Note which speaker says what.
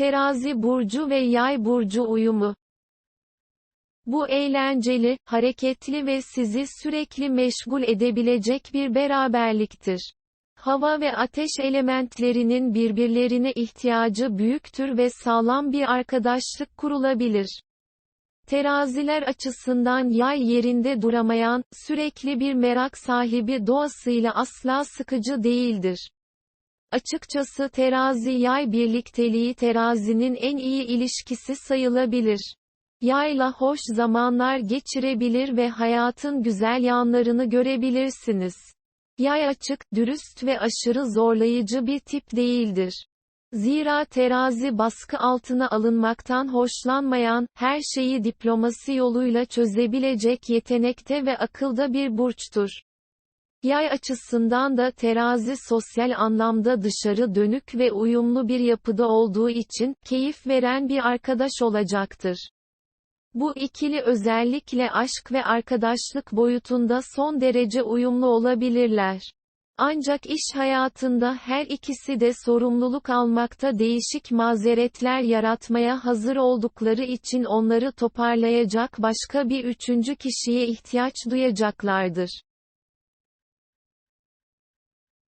Speaker 1: Terazi burcu ve Yay burcu uyumu. Bu eğlenceli, hareketli ve sizi sürekli meşgul edebilecek bir beraberliktir. Hava ve ateş elementlerinin birbirlerine ihtiyacı büyüktür ve sağlam bir arkadaşlık kurulabilir. Teraziler açısından yay yerinde duramayan, sürekli bir merak sahibi doğasıyla asla sıkıcı değildir. Açıkçası terazi yay birlikteliği terazinin en iyi ilişkisi sayılabilir. Yayla hoş zamanlar geçirebilir ve hayatın güzel yanlarını görebilirsiniz. Yay açık, dürüst ve aşırı zorlayıcı bir tip değildir. Zira terazi baskı altına alınmaktan hoşlanmayan, her şeyi diplomasi yoluyla çözebilecek yetenekte ve akılda bir burçtur. Yay açısından da terazi sosyal anlamda dışarı dönük ve uyumlu bir yapıda olduğu için, keyif veren bir arkadaş olacaktır. Bu ikili özellikle aşk ve arkadaşlık boyutunda son derece uyumlu olabilirler. Ancak iş hayatında her ikisi de sorumluluk almakta değişik mazeretler yaratmaya hazır oldukları için onları toparlayacak başka bir üçüncü kişiye ihtiyaç duyacaklardır.